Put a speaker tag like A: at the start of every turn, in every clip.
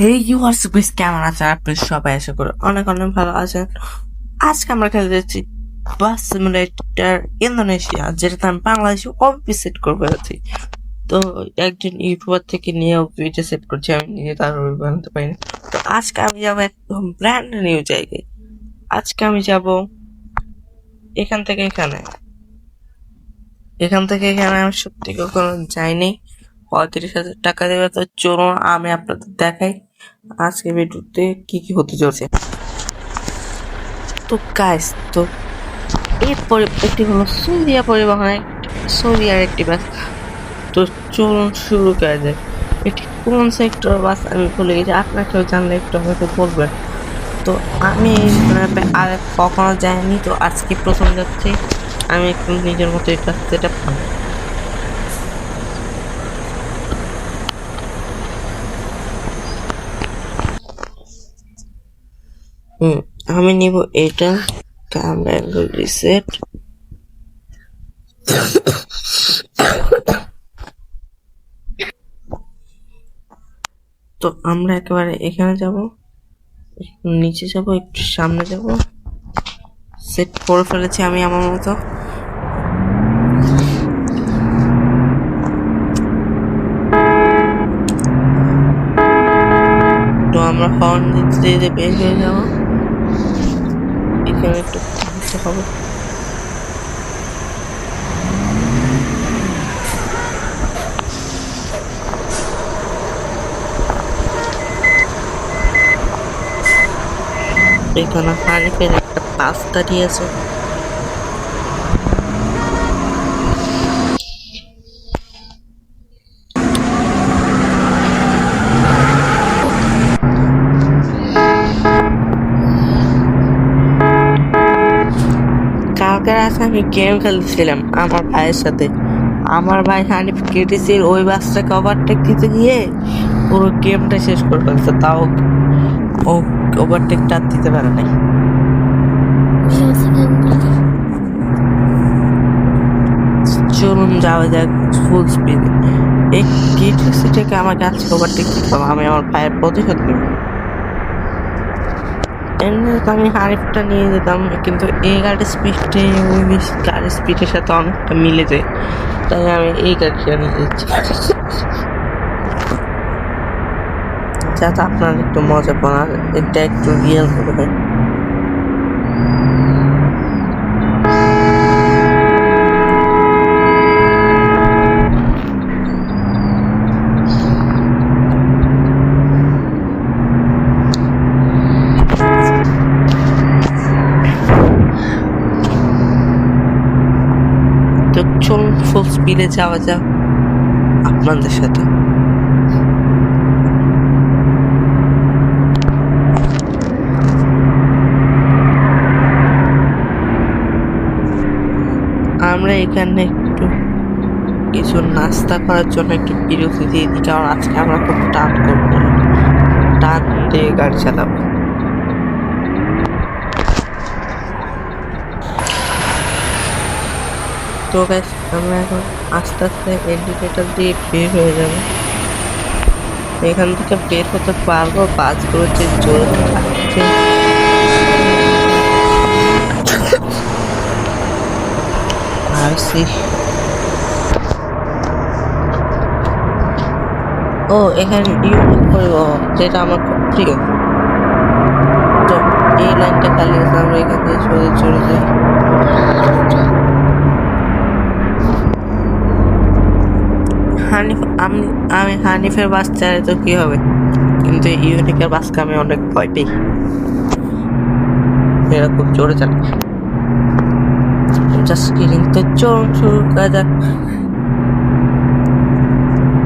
A: হে you আর সুপিস কেমন আছেন আপনি সবাই আশা করি অনেক অনেক ভালো আছেন। আজকে আমরা খেলে যাচ্ছি বাস সিমুলেটর ইন্দোনেশিয়া, যেটাতে আমি বাংলাদেশে অফি সেট করব যাচ্ছি। তো একজন ইউটিউবার থেকে নিয়ে ভিডিও সেট করছি, আমি নিজে তার বানাতে পারিনি তো আজকে আমি যাব একদম ব্র্যান্ড নিউ জায়গায়। আজকে আমি যাব এখান থেকে এখানে। এখান থেকে এখানে আমি সত্যি কখনো যাইনি। পঁয়ত্রিশ হাজার টাকা দেবে, তো চলুন আমি আপনাদের দেখাই। আজকে ভিডিওতে কি কি হতে চলছে? তো গাইস তো এরপরে একটি হলো সৌদিয়া পরিবহন। সৌদিয়ার একটি বাস তো চলুন শুরু করা যায় এটি কোন সেক্টর বাস আমি ভুলে গেছি আপনারা কেউ জানলে একটু আমাকে বলবেন। তো আমি আর কখনো যাইনি, তো আজকে প্রথম যাচ্ছি। আমি একটু নিজের মতো এটা সেটা পাবো হুম, আমি নিব এটা ক্যামেরা অ্যাঙ্গেল রিসেট তো আমরা একেবারে এখানে যাব নিচে যাব, একটু সামনে যাব। সেট করে ফেলেছি আমি আমার মতো। তো আমরা হর্ন দিতে দিতে বের হয়ে যাব। হবে এখানে হানিফের একটা পাস দাঁড়িয়েছে কালকে রাতে আমি গেম খেলতেছিলাম আমার ভাইয়ের সাথে। আমার ভাই হানিফ কেটিসির ওই বাসটাকে ওভারটেক দিতে গিয়ে পুরো গেমটা শেষ করে ফেলছে, তাও ও ওভারটেকটা দিতে পারে নাই। চলুন যাওয়া যাক ফুল স্পিডে এই কেটিসিটাকে আমার কাছে ওভারটেক দিতে আমি আমার ভাইয়ের প্রতিশোধ নেব। আমি হারিফটা নিয়ে যেতাম, কিন্তু এই গাড়ির স্পিডে ওই গাড়ির স্পিডের সাথে অনেকটা মিলে যায়। তাই আমি এই গাড়িটা নিয়ে যাচ্ছি। যাতে আপনার একটু মজা পান এটা একটু রিয়েল করবে তো চলুন ফুল স্পিডে যাওয়া যাক আপনাদের সাথে। আমরা এখানে একটু কিছু নাস্তা করার জন্য একটু বিরতি দিয়ে দিই, কারণ আজকে আমরা খুব টান করব টান দিয়ে গাড়ি চালাবো। তো গাইস আমরা এখন আস্তে আস্তে ইন্ডিকেটর দিয়ে বের হয়ে যাব। এখান থেকে বের হতে পারব বাসগুলো যে জোরে থাকছে আর সি। ও, এখানে ইউটিউব পরিবহন যেটা আমার খুব প্রিয়। এই লাইনটা খালি আছে আমরা এখান থেকে সোজা চলে যাই। হানিফ, আমি আমি হানিফের বাস চালাই তো কি হবে? কিন্তু ইউনিকের বাসকে আমি অনেক ভয় পাই এরা খুব জোরে চালায়। জাস্ট তো চলুন শুরু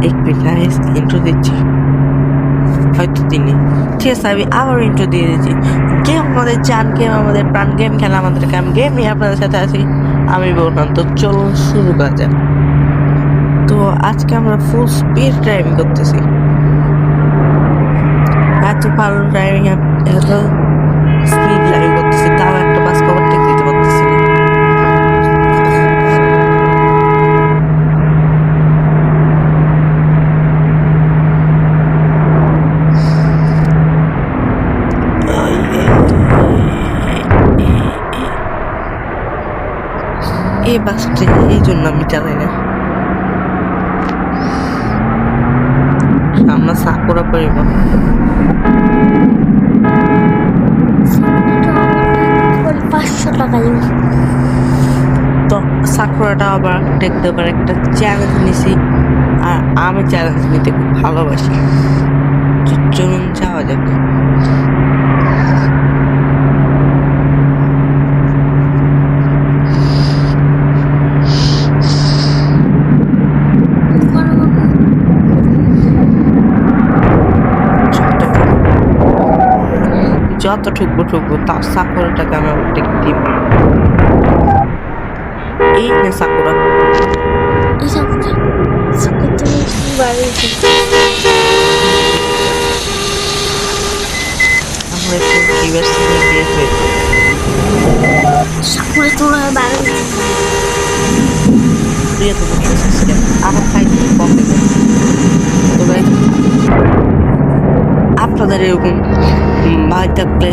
A: এক দিচ্ছি। হয়তো তিনি। ঠিক আছে, আমি আবার দিয়ে দিচ্ছি। গেম আমাদের চান গেম আমাদের প্রাণ গেম খেলা আমাদের কাম গেম নিয়ে আপনাদের সাথে আছি। আমি বললাম, তো চলুন শুরু করা যাক। আজকে আমরা ফুল স্পিড ড্রাইভিং করতেছি। এত ভালো ড্রাইভিং এত স্পিড ড্রাইভিং করতেছি, তাও একটা বাস ওভারটেক দিতে পারতেছি এই বাসটি এই জন্য আমি চালাই সাকুরা
B: পাঁচশো টাকা
A: তো সাকুরাটা আবার দেখতে পারে একটা চ্যালেঞ্জ নিছি, আর আমি চ্যালেঞ্জ নিতে খুব ভালোবাসি। চলুন যাওয়া যাক। যতটুকু ঠুকবো ঠুকবো তার সাকুরাটাকে আমি ওটা দিব এই নে সাকুরা।
B: এসব করতে বাড়ি
A: আমরা একটু রিভার্স নিয়ে বের হয়ে যাই।
B: সাকুরে বাড়ি
A: প্রিয় তো আমার খাই কম তো আপনাদের এরকম ভাই থাকলে।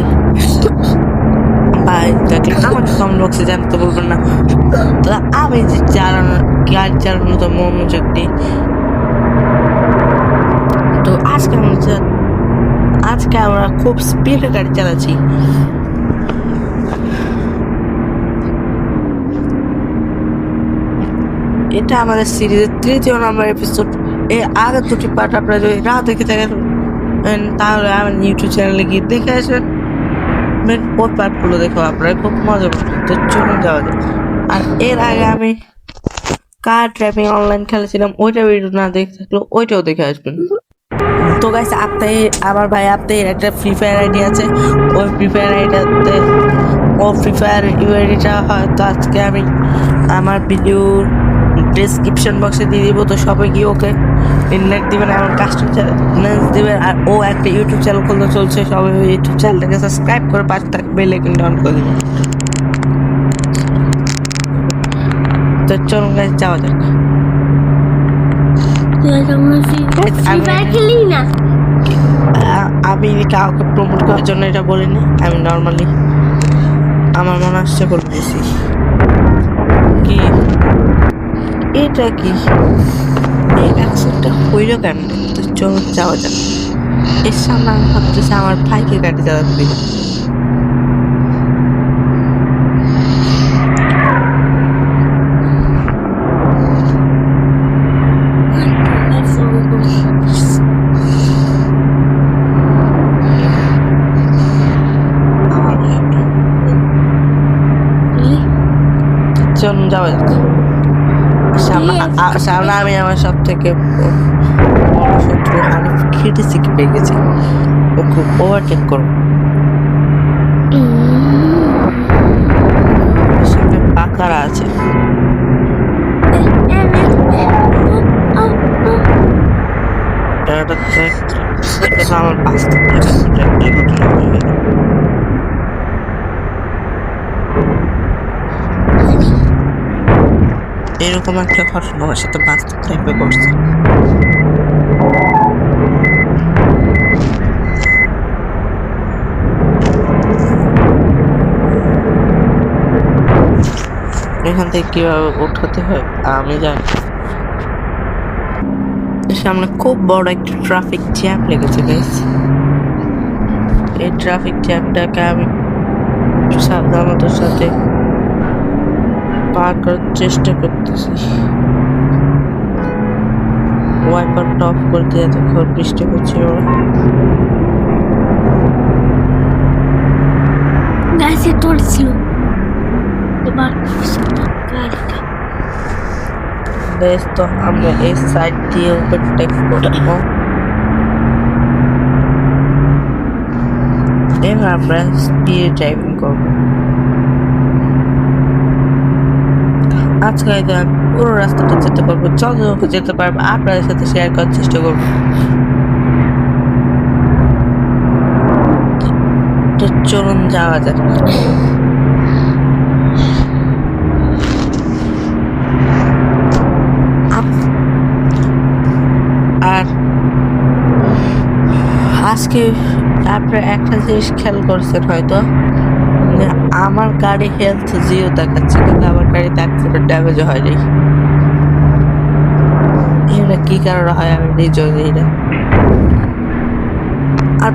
A: ভাই থাকলে। আমাকে কমেন্ট বক্সে জানতে বলবেন না। তো আমি যে চালানো, গাড়ি চালানো তো মনোযোগ। দিই তো আজকে আমরা আজকে আমরা খুব স্পিডে গাড়ি চালাচ্ছি। এটা আমাদের সিরিজের তৃতীয় নম্বর এপিসোড এর আগের দুটি পার্ট আপনারা যদি না দেখে থাকেন তাহলে আমার ইউটিউব চ্যানেলে গিয়ে দেখে আসবেন ওই পার্টগুলো দেখো আপনারা খুব মজা করবেন তো চলুন যাওয়া যাক। আর এর আগে আমি কার ড্রাইভিং অনলাইন খেলেছিলাম, ওইটা ভিডিও না দেখে থাকলে ওইটাও দেখে আসবেন। তো গাইস আপনি, আমার ভাই আপনি একটা ফ্রি ফায়ার আইডি আছে। ওই ফ্রি ফায়ার আইডিতে ও ফ্রি ফায়ার ইউ ইউআইডিটা হয়তো আজকে আমি আমার ভিডিওর ডেসক্রিপশন বক্সে দিয়ে দিব, তো সবাই গিয়ে ওকে ইনভাইট দিবেন আমার কাস্টমার চ্যানেল দিবেন আর ও একটা ইউটিউব চ্যানেল খুলতে চলছে সবাই ইউটিউব চ্যানেলটাকে সাবস্ক্রাইব করে পাশে থাকবে বেল আইকনটা অন করে দিবেন। তো চলুন গাইস যাওয়া যাক। আমি কাউকে প্রমোট করার জন্য এটা বলিনি আমি নর্মালি আমার মনে আসছে দিয়েছি। কি? এটা কি? হইল কেন? তো চলো যাওয়া যাক। এর সামনে আমি ভাবতেছি আমার ভাইকে গাড়ি চালাতে। চলুন যাওয়া যাক। সামনে আ- আ- সামনে আমি আমার সব থেকে শত্রু হানিফ খিটিসিকে পেয়ে গেছি। ও খুব ওভারটেক করব সামনে পাকারা আছে। আমার গেল। এরকম একটা ঘটনা আমার সাথে বাস্তব লাইফে ঘটছে এখান থেকে কীভাবে উঠাতে হয় আমি জানি সামনে খুব বড় একটা ট্রাফিক জ্যাম লেগেছে গাইস এই ট্রাফিক জ্যামটাকে আমি সাবধানতার সাথে পার করার চেষ্টা করতেছি। ওয়াইপার টপ করতে এতক্ষণ বৃষ্টি না।
B: গাছে তোড়ছিল এবার গাড়িটা
A: বেশ তো আমরা এই সাইড দিয়ে ওভারটেক করব এবার আমরা স্পিড ড্রাইভিং করব আজকে আমি পুরো রাস্তাটা যেতে পারব যতটুকু যেতে পারব আপনাদের সাথে শেয়ার করার চেষ্টা করব চলুন যাওয়া যাক আপ- আর আজকে আপনারা একটা জিনিস খেয়াল করছেন হয়তো। যে আমার গাড়ি হেলথ জিও দেখাচ্ছে, কিন্তু আমার গাড়িতে এক ড্যামেজ হয়নি। এটা কি কারণে হয় আমি নিজেও জানি না। আর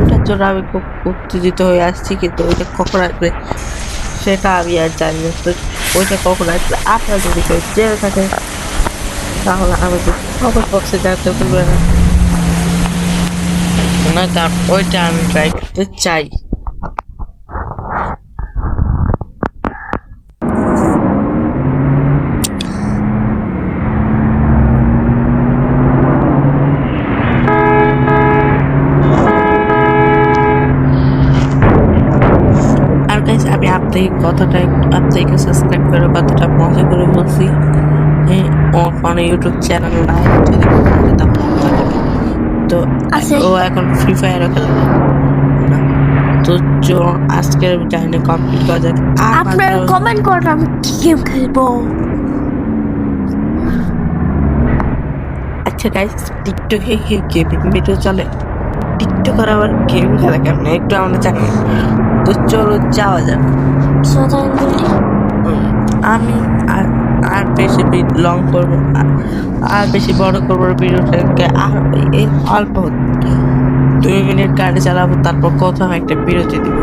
A: ওটার জন্য আমি খুব উত্তেজিত হয়ে আসছি, কিন্তু ওইটা কখন আসবে সেটা আমি আর জানি না। তো ওইটা কখন আসবে? আপনারা যদি কেউ জেনে থাকে তাহলে আমাকে খবর বক্সে জানতে ভুলবে না না তার ওইটা আমি ট্রাই করতে চাই আর গাইস আমি আপনাকে কথাটা একটু- আপনাকে সাবস্ক্রাইব করে কথাটা মজা করে কোনো ইউটিউব চ্যানেল মজা করে। তো
B: আছে।
A: ও এখন ফ্রি ফায়ারও খেলে তো আজকের জার্নি কমপ্লিট করা যাক। আর
B: আপনারা কমেন্ট করুন আমি কি গেম খেলব?
A: আচ্ছা গাইস টিকটকে গেমিং ভিডিও চলে। টিকটকার আবার গেম খেলা কেমন? একটু আমরা জানি। তো চলো যাওয়া যাক। আমি আর আর বেশি লং করব। আর বেশি বড় করব ভিডিওটাকে আর অল্প দুই মিনিট গাড়ি চালাবো, তারপর কোথাও একটা বিরতি দিব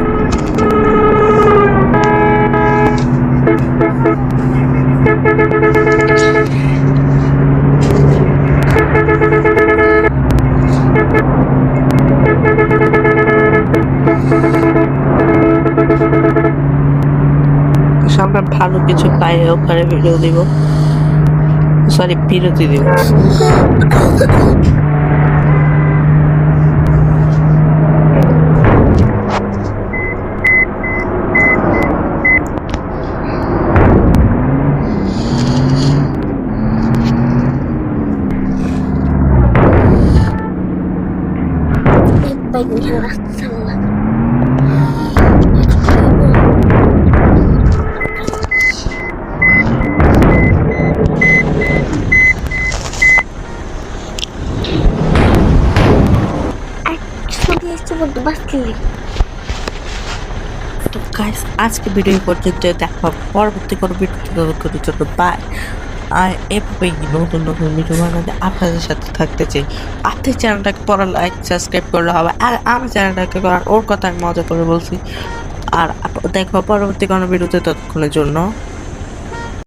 A: ভালো কিছু পাই ওখানে ভিডিও দিব। সরি বিরতি দিব।
B: এক বাইক
A: তো গাইস আজকে ভিডিও পর্যন্ত দেখা পরবর্তী কোনো ভিডিও জন্য বাই আর এভাবেই নতুন নতুন ভিডিও বানাতে আপনাদের সাথে থাকতে চাই। আপনি চ্যানেলটাকে পড়া লাইক সাবস্ক্রাইব করলে হবে। আর আমার চ্যানেলটাকে করার ওর কথা আমি মজা করে বলছি। আর দেখো পরবর্তী কোনো ভিডিওতে ততক্ষণের জন্য।